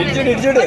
ఇటు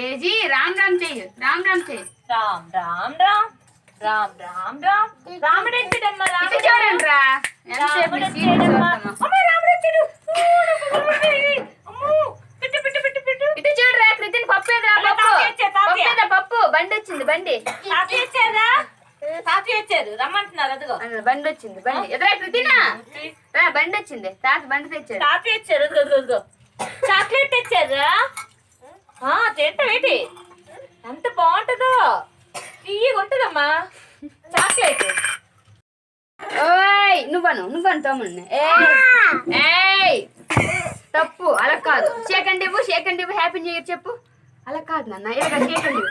జేజీ రామ్ రామ్ చెయ్యి రామ్ రామ్ చెయ్యి రామ్ రామ్ రామ్ రామ్ రామ్ రామ్. రాముడు ఎత్తుడమ్మ ఇటు చూడండి రా. ఎంతసేపు ఈ సీరియల్ చూస్తామా? రాముడు ఎత్తుడు అమ్మో. పెట్టు పెట్టు పెట్టు పెట్టు. ఇటు చూడరా కృతిన్ పప్పు ఎదురా పప్పు? ఎదురా బండి వచ్చింది బండి. తాతయ్య వచ్చారా? తాతయ్య వచ్చారు. రమ్మంటున్నారు అదిగో. బండి వచ్చింది బండి. ఎదురా కృతినా? రా బండి వచ్చింది. తాత బండి తెచ్చాడు. తాతయ్య వచ్చారు అదిగో అదిగో అదిగో. చాక్లెట్ తెచ్చారా? తింటావేటి ఎంత బాగుంటుందో. తీయగా ఉంటుందమ్మా. చాక్లెట్. ఓయ్ నువ్వను నువ్వను తమ్ముడిని. ఏయ్ ఏయ్. తప్పు అలా కాదు. షేకండి ఇవ్వు షేకండి ఇవ్వు హ్యాపీ న్యూ ఇయర్ చెప్పు. అలా కాదు నాన్న ఇలా షేకండి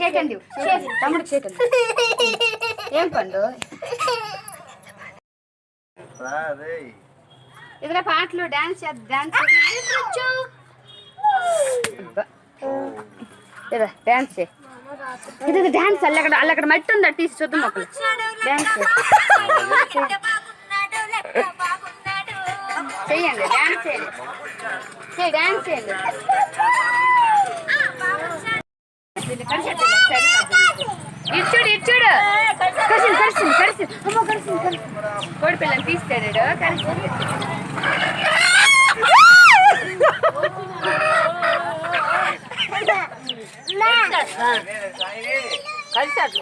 షేకండి ఇవ్వు షేక్ తమ్ముడు షేకండి ఏం పండు? ఇదిరా పాటలు డాన్స్ డాన్స్ డ్యాన్స్ ఇది డ్యాన్స్ డాన్స్ అల్ల అక్కడ అల్ల అక్కడ మట్టి ఉందా తీసి చూద్దాం ఒకరు డ్యాన్స్ చెయ్యండి డ్యాన్స్ చేయండి. డ్యాన్స్ చేయండి. ఇచ్చుడు ఇచ్చుడు కరిసింది కరిసింది కరిసింది. అమ్మో కరిసింది కరిసింది. కోడి పిల్లని తీస్తాడు కరిసింది.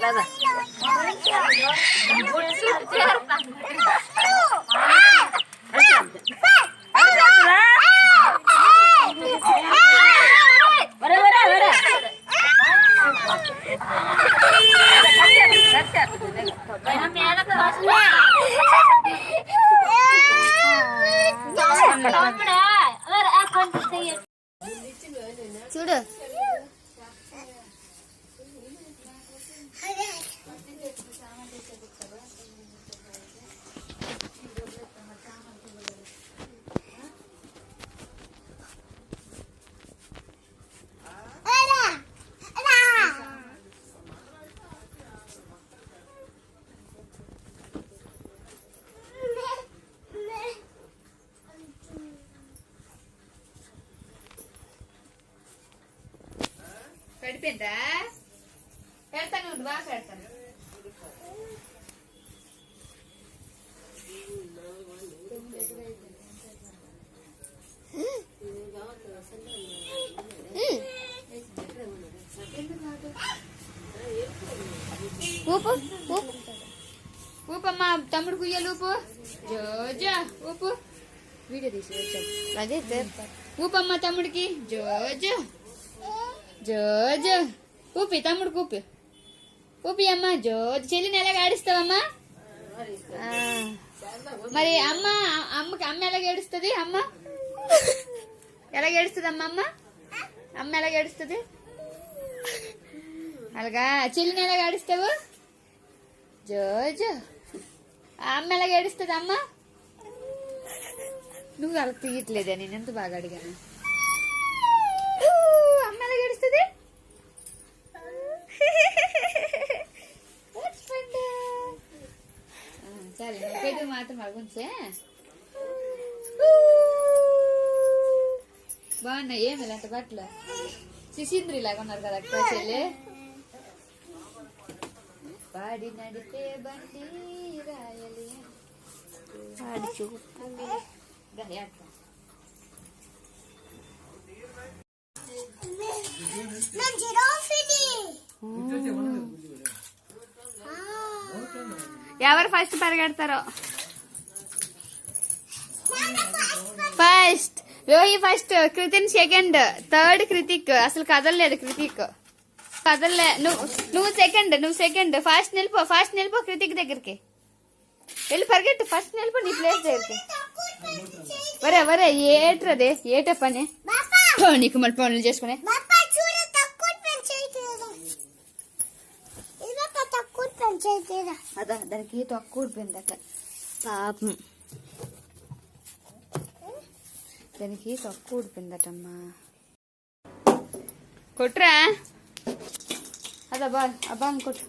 కలిసారు కదా పడిపోయిందా పెడతాను బాగా పెడతాను. ఊపు ఊపు. ఊపమ్మా తమ్ముడు కుయ్యలు ఊపు. జోజా ఊపు. వీడియో తీసి అదే ఊపమ్మా తమ్ముడికి. జోజా. జోజ్. కూపి తమ్ముడు కూపి. కూపి అమ్మ జోజు. చెల్లిని ఎలాగ ఆడిస్తావమ్మా మరి అమ్మ అమ్మకి అమ్మ ఎలా ఏడుస్తుంది? అమ్మ? ఎలా ఏడుస్తుంది అమ్మ? అమ్మ అమ్మ ఎలాగ ఏడుస్తుంది? అలాగా చెల్లిని ఎలా ఆడిస్తావు జోజు. అమ్మ ఎలా ఏడుస్తుంది అమ్మ నువ్వు అలా తీయట్లేదా నేను ఎంత బాగా అడిగాను ఊ, అమ్మ ఎలాగ ఏడుస్తుంది What's fun? ఆ, సరే నువ్వు పెట్టు. లేదు మాత్రం అడుగుంచే బాగున్నాయి ఏమి ఇలాంటి బట్టలు? శిశీంద్రి లాగా ఉన్నారు కదా అక్క చెల్లి. పాడి నడిపే బండి రాయలి. ఏడ్రా. ఎవరు first పరిగెడతారో? First Rohi first Krithin second third Krithik అసలు కదలలేదు కృతిక్ కదలలే నువ్వు నువ్వు సెకండ్ నువ్వు సెకండ్ ఫాస్ట్ నిలిపో ఫాస్ట్ నిలిపో కృతిక్ దగ్గరికి వెళ్ళి పరిగెట్టు ఫస్ట్ నిలిపో నీ ప్లేస్ దగ్గరికి వరే వరే ఏట్రదే ఏట పని నీకు మళ్ళీ పనులు చేసుకునే అదా దానికి తక్కువ ఊడిపోయింది అక్క పాపం దానికి తక్కువ ఊడిపోయిందటమ్మా కొట్రా అదా బా అబ్బా కొట్టు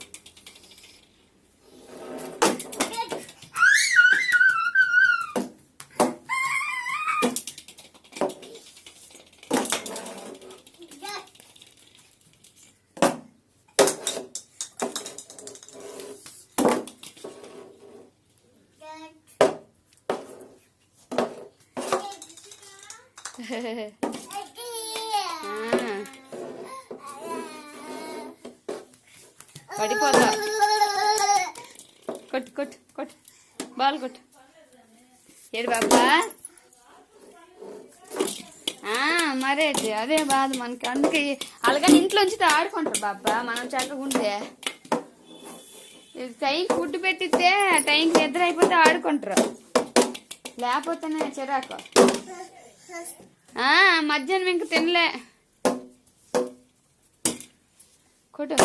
ఆ, పడిపోతా కొట్టు కొట్టు కొట్టు బాల్ కొట్టు ఏడు బాబా? ఆ, అదే బాధ మనకి. అందుకే అలాగని ఇంట్లో ఉంచితే ఆడుకుంటారు బాబా. మనం చక్కగా టైం ఫుడ్ పెట్టితే టైంకి నిద్ర అయిపోతే ఆడుకుంటారు. లేకపోతేనే చిరాకు. ఆ, మధ్యాహ్నం ఇంక తినలే. కొట్టు.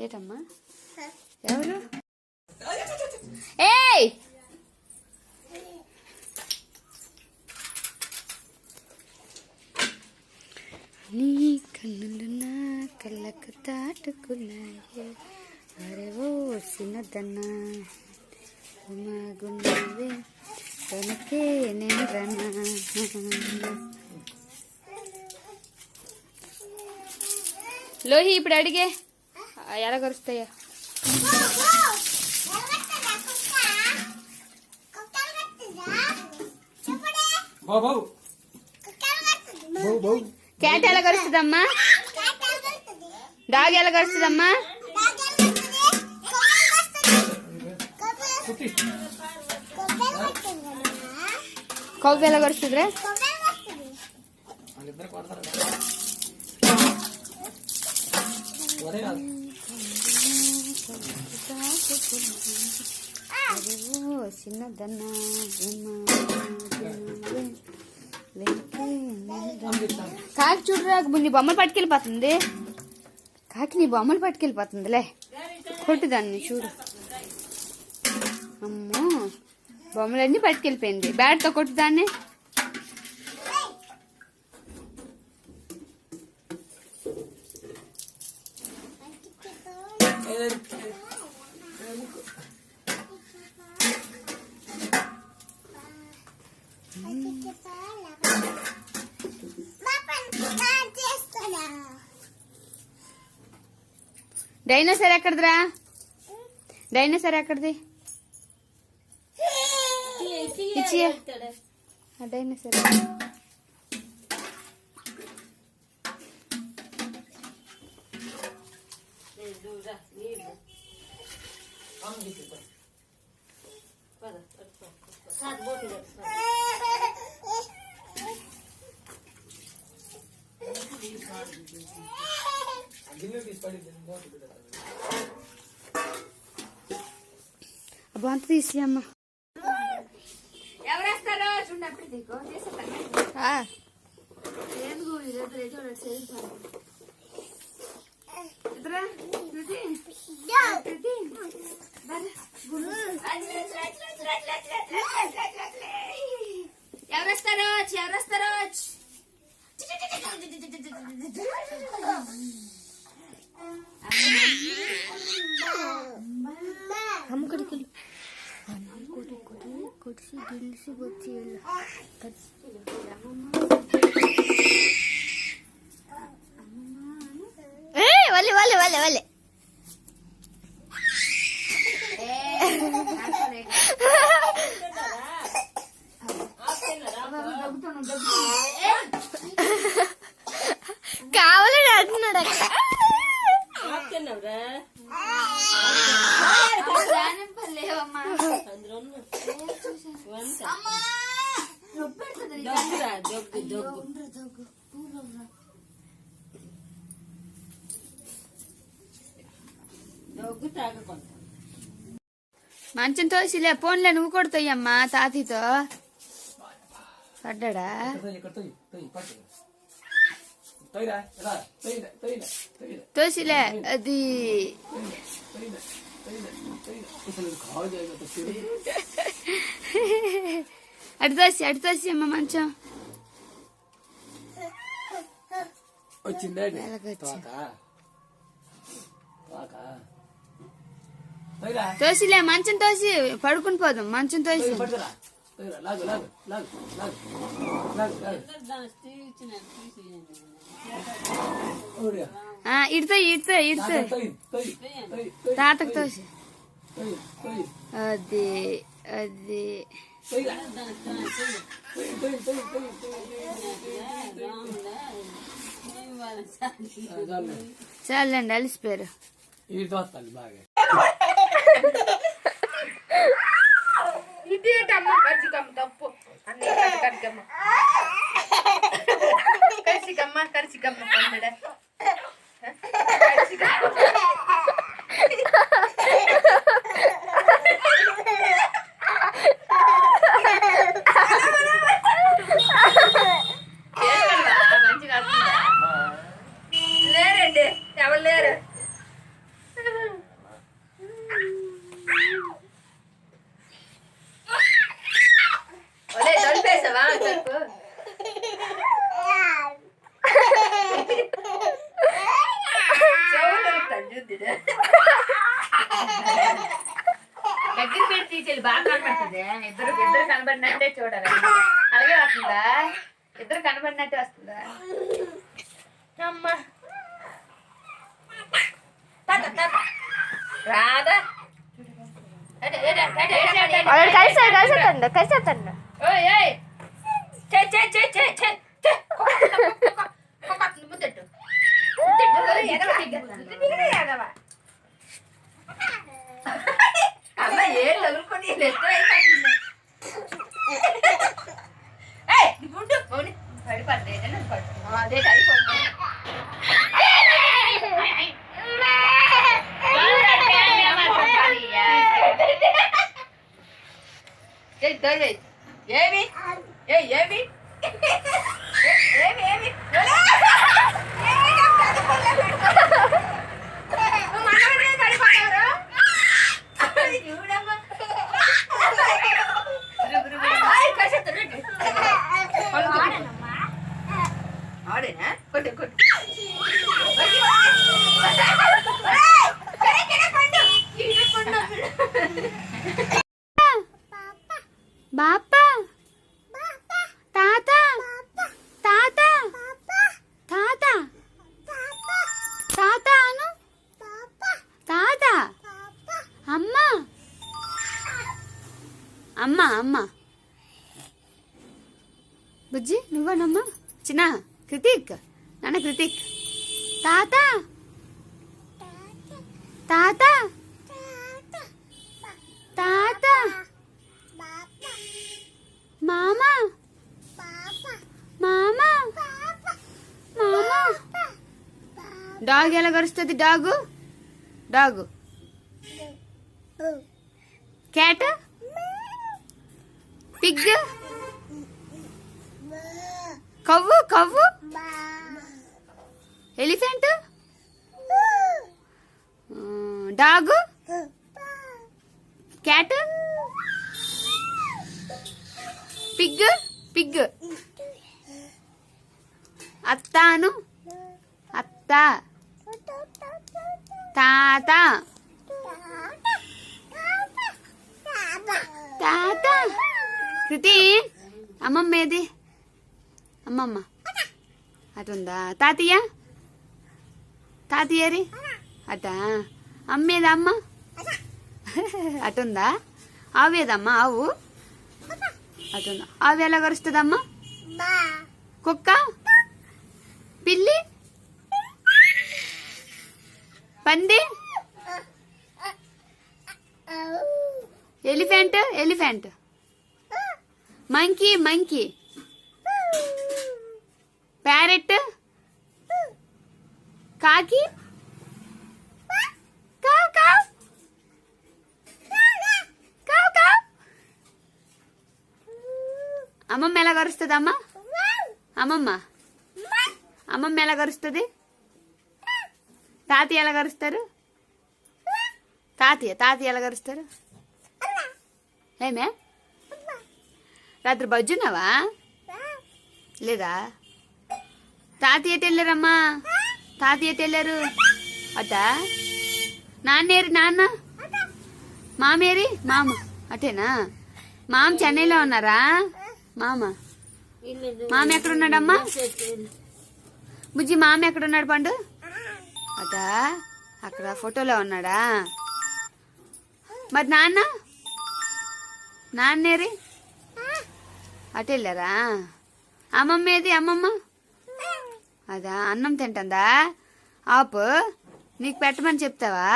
ఏటమ్మా? ఎవరు ఏయ్ నీ కన్నులు నా కళ్ళకు తాటుకున్నాయి అరేవో సినదన్నా గున్నవే తనకే నేను లోహి ఇప్పుడు అడిగే. ఎలా కరుస్తాయా బాబు బాబు బాబు క్యాట్ ఎలా కరుస్తుందమ్మా? డాగ్ ఎలా కరుస్తుందమ్మా? కౌపు ఎలా కరుస్తుందిరా? ఒరే కాదు చిన్నదన్న కాకి చూడరా నీ బొమ్మలు పట్టుకెళ్ళిపోతుంది. కాకి నీ బొమ్మలు పట్టుకెళ్ళిపోతుందిలే. కొట్టు దాన్ని చూడు. అమ్మో బొమ్మలన్నీ పట్టుకెళ్ళిపోయింది. బ్యాట్తో కొట్టు దాన్ని. డైనోసార్ ఎక్కడిదిరా డైనోసార్ ఎక్కడిది ఇచ్చి ఆ డైనోసార్ గిన్నె తీసి అబ్బా అంత తీసి అమ్మ ఎవరేస్తారో శృతి శృతి ఎవరేస్తారో ఎవరేస్తారో అమ్మ. కడిసి గిలిసి వచ్చి వల్లి వల్లి వల్లి వల్లి కావాలని అంటున్నాడు అక్క లేవమ్మా. మంచం తోసిలే పోన్లే నువ్వు కొడుతాయమ్మా తాతయ్యతో. తొయ్యిరా తొయ్యిరా తోసిలే అది. అటు తోసి అటు తోసి అమ్మ మంచం. వచ్చిందే ఎలాగొచ్చి? తోక? తోక? తొయ్యిరా తోసిలే మంచం తోసి పడుకుని పోదాం మంచం తోసి. లాగు లాగు లాగు లాగు లాగు లాగు ఓడియా ఆ, ఇడుతో ఇడుతో ఇడుతో తొయ్యి తొయ్యి తొయ్యి తొయ్యి తాతకు తోసి అది అది. చాలండి. అలిసిపోయారు. ఇదేంటమ్మా కరిచికమ్మ తప్పు. అన్నీ కరిచికమ్మ. కరిచికమ్మ కరిచికమ్మ that was it! దగ్గర పెట్టి తీసేది బాగా కనబడుతుంది ఇద్దరు ఇద్దరు కనబడినట్టే చూడాలి అలాగే వస్తుందా ఇద్దరు కనబడినట్టే వస్తుందా అమ్మ రాదా. కలిసాడు కలిసేతండు కలిసేతండు ఓయ్ ఏయ్ చే చే చే చే చే చే అమ్మ ఏం తగులుకొని లెక్క అయిపోతుంది ఏయ్ నీ గుండు మౌని పడిపడ్డే ఏదైనా పడు అదే అయిపోతుంది ఏమి ఏ ఏమి ఏమి ఏమి ఆడేనా కొట్టు కొట్టు తాత. తాత. తాత. మామ. మామ. మామ. డాగ్ ఎలా గరుస్తుంది dog? Dog. Cat? Pig? Cow cow. Elephant? Dog? Cat? Pig? Pig. అత్తాను? అత్త. తాత. తాత. అమ్మమ్మ ఏది? అమ్మమ్మ. అటుందా? తాతయ్య? తాతయ్యరి? అటా? అమ్మేదా అమ్మ అటుందా? ఆవేదమ్మా ఆవు? అటుందా? ఆవు ఎలా కరుస్తుందమ్మా కుక్క? పిల్లి? పంది? Elephant? Elephant. Monkey monkey. Parrot? కాకి? అమ్మమ్మ ఎలా కరుస్తుంది అమ్మ? అమ్మమ్మ. అమ్మమ్మ ఎలా కరుస్తుంది? తాతయ్య ఎలా కరుస్తారు? తాతయ్య తాతయ్య ఎలా కరుస్తారు? ఏమే రాత్రి బజ్జున్నావా? లేదా? తాతయ్య ఎటు వెళ్ళారమ్మా? తాతయ్య ఎటు వెళ్ళారు అట నాన్నేరి నాన్న? మామేరి? మామ. అటేనా? మామ చెన్నైలో ఉన్నారా? మామ. మామ ఎక్కడున్నాడమ్మా? బుజ్జి మామ ఎక్కడున్నాడు పండు? అట అక్కడ ఫోటోలో ఉన్నాడా? మరి నాన్న? నాన్నేరి? అటు వెళ్ళారా అమ్మమ్మ ఏది అమ్మమ్మ? అదా అన్నం తింటుందా? ఆపు నీకు పెట్టమని చెప్తావా?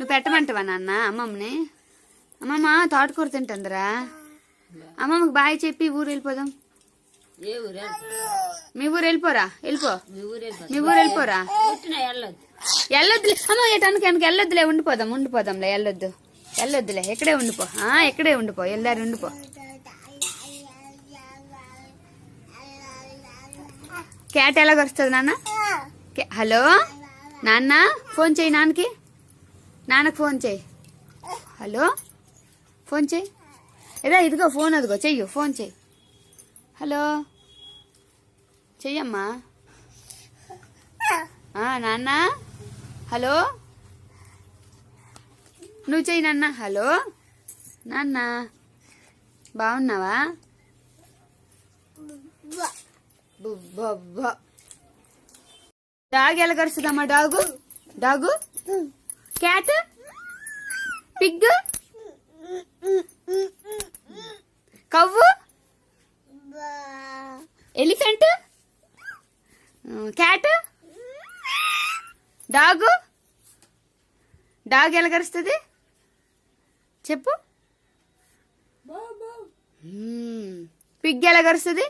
నువ్వు పెట్టమంటావా నాన్న అమ్మమ్మని? అమ్మమ్మ తోటకూర తింటుందిరా. అమ్మమ్మకి బాయ్ చెప్పి ఊరు వెళ్ళిపోదాం. మీ ఊరు వెళ్ళిపోరా? వెళ్ళిపో. మీ ఊరే వెళ్ళిపోరా? వెళ్ళొద్దులే. అమ్మ ఎటానికి వెనక వెళ్ళొద్దులే ఉండిపోదాం ఉండిపోదాంలే వెళ్ళొద్దు. వెళ్ళొద్దులే ఇక్కడే ఉండిపో. ఆ, ఇక్కడే ఉండిపో వెళ్ళారు ఉండిపో. క్యాట్ ఎలా వస్తుంది నాన్న? కే- హలో? నాన్న ఫోన్ చేయి నాన్నకి. నాన్నకి ఫోన్ చేయి. హలో? ఫోన్ చేయి. ఏదా ఇదిగో ఫోన్ అదిగో చెయ్యు ఫోన్ చెయ్యి హలో? చెయ్యమ్మా. నాన్న? హలో? నువ్వు చెయ్యి నాన్న. హలో? నాన్న? బాగున్నావా. డాగ్ ఎలా కరుస్తుందమ్మా dog? Dog? Cat? Pig? Cow? Elephant? Cat? Dog? Dog ఎలా కరుస్తుంది? చెప్పు. పిగ్ ఎలా కరుస్తుంది?